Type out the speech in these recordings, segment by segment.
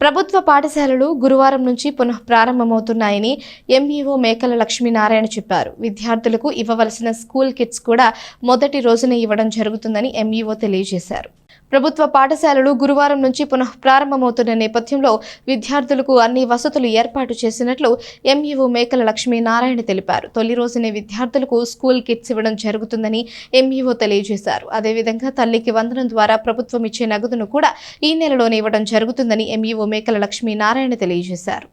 ప్రభుత్వ పాఠశాలలు గురువారం నుంచి పునః ప్రారంభమవుతున్నాయని ఎంఈఓ మేకల లక్ష్మీనారాయణ చెప్పారు. విద్యార్థులకు ఇవ్వవలసిన స్కూల్ కిట్స్ కూడా మొదటి రోజునే ఇవ్వడం జరుగుతుందని ఎంఈఓ తెలియజేశారు. ప్రభుత్వ పాఠశాలలు గురువారం నుంచి పునః ప్రారంభమవుతున్న నేపథ్యంలో విద్యార్థులకు అన్ని వసతులు ఏర్పాటు చేసినట్లు ఎంఈఓ మేకల లక్ష్మీనారాయణ తెలిపారు. తొలి రోజునే విద్యార్థులకు స్కూల్ కిట్స్ ఇవ్వడం జరుగుతుందని ఎంఈఓ తెలియజేశారు. అదేవిధంగా తల్లికి వందనం ద్వారా ప్రభుత్వం ఇచ్చే నగదును కూడా ఈ నెలలోనే ఇవ్వడం జరుగుతుందని ఎంఈఓ మేకల లక్ష్మీనారాయణ తెలియజేశారు.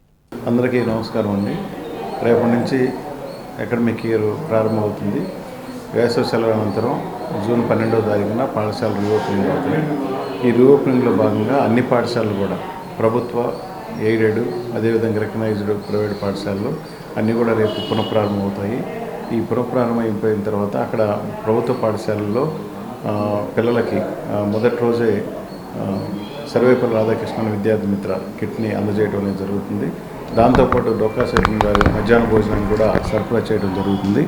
అందరికీ నమస్కారం అండి. రేపటి నుంచి అకాడమిక్ ఇయర్ ప్రారంభమవుతుంది. వేసవి సెలవు అనంతరం జూన్ పన్నెండవ తారీఖున పాఠశాల రీఓపెనింగ్ అవుతుంది. ఈ రీఓపెనింగ్లో భాగంగా అన్ని పాఠశాలలు కూడా ప్రభుత్వ ఎయిడెడ్ అదేవిధంగా రికగ్నైజ్డ్ ప్రైవేట్ పాఠశాలలు అన్నీ కూడా రేపు పునఃప్రారంభమవుతాయి ఈ పునఃప్రారంభం అయిపోయిన తర్వాత అక్కడ ప్రభుత్వ పాఠశాలల్లో పిల్లలకి మొదటి రోజే సర్వేపల్లి రాధాకృష్ణన్ విద్యార్థి మిత్ర కిట్ని అందజేయడం అనేది జరుగుతుంది. దాంతోపాటు డొక్కా సైతం గారి మధ్యాహ్న భోజనాన్ని కూడా సరఫరా చేయడం జరుగుతుంది.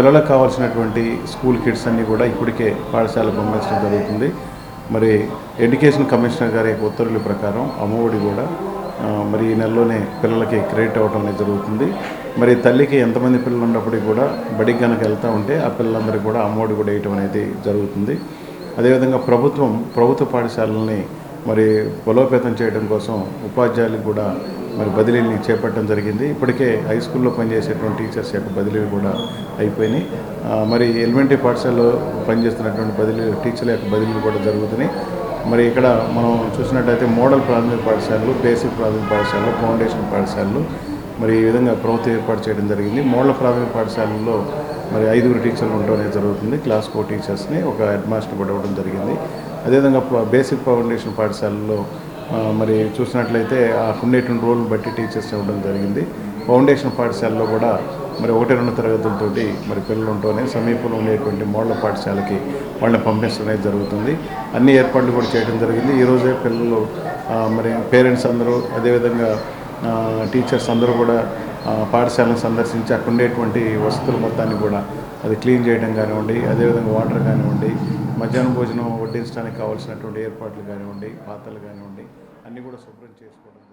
పిల్లలకు కావాల్సినటువంటి స్కూల్ కిట్స్ అన్నీ కూడా ఇప్పటికే పాఠశాలకు పంపించడం జరుగుతుంది. మరి ఎడ్యుకేషన్ కమిషనర్ గారి ఉత్తర్వుల ప్రకారం అమ్మఒడి కూడా మరి ఈ నెలలోనే పిల్లలకి క్రెడిట్ అవ్వడం అనేది జరుగుతుంది. మరి తల్లికి ఎంతమంది పిల్లలు ఉన్నప్పటికీ కూడా బడికి కనుక వెళ్తూ ఉంటే ఆ పిల్లలందరికీ కూడా అమ్మఒడి కూడా వేయటం అనేది జరుగుతుంది. అదేవిధంగా ప్రభుత్వం ప్రభుత్వ పాఠశాలల్ని మరి బలోపేతం చేయడం కోసం ఉపాధ్యాయులకు కూడా మరి బదిలీని చేపట్టడం జరిగింది. ఇప్పటికే హై స్కూల్లో పనిచేసేటువంటి టీచర్స్ యొక్క బదిలీలు కూడా అయిపోయినాయి. మరి ఎలిమెంటరీ పాఠశాలలో పనిచేస్తున్నటువంటి బదిలీ టీచర్ల యొక్క బదిలీలు కూడా జరుగుతున్నాయి. మరి ఇక్కడ మనం చూసినట్టయితే మోడల్ ప్రాథమిక పాఠశాలలు బేసిక్ ప్రాథమిక పాఠశాలలు ఫౌండేషన్ పాఠశాలలు మరి ఈ విధంగా ప్రభుత్వం ఏర్పాటు చేయడం జరిగింది. మోడల్ ప్రాథమిక పాఠశాలల్లో మరి ఐదుగురు టీచర్లు ఉండడం జరుగుతుంది. క్లాస్ ఫోర్ టీచర్స్ని ఒక హెడ్ మాస్టర్ కూడా ఇవ్వడం జరిగింది. అదేవిధంగా బేసిక్ ఫౌండేషన్ పాఠశాలలో మరి చూసినట్లయితే ఆ ఉండేటువంటి రోల్ బట్టి టీచర్స్ ఇవ్వడం జరిగింది. ఫౌండేషన్ పాఠశాలలో కూడా మరి ఒకటి రెండు తరగతులతోటి మరి పిల్లలు ఉంటూనే సమీపంలో ఉండేటువంటి మోడల్ పాఠశాలకి వాళ్ళని పంపించడం అనేది జరుగుతుంది. అన్ని ఏర్పాట్లు కూడా చేయడం జరిగింది. ఈరోజే పిల్లలు మరి పేరెంట్స్ అందరూ అదేవిధంగా టీచర్స్ అందరూ కూడా పాఠశాలను సందర్శించి అక్కడ ఉండేటువంటి వసతుల మొత్తాన్ని కూడా అది క్లీన్ చేయడం కానివ్వండి అదేవిధంగా వాటర్ కానివ్వండి మధ్యాహ్నం భోజనం వడ్డించడానికి కావాల్సినటువంటి ఏర్పాట్లు కానివ్వండి పాత్రలు కానివ్వండి అన్నీ కూడా శుభ్రం చేసుకోవడం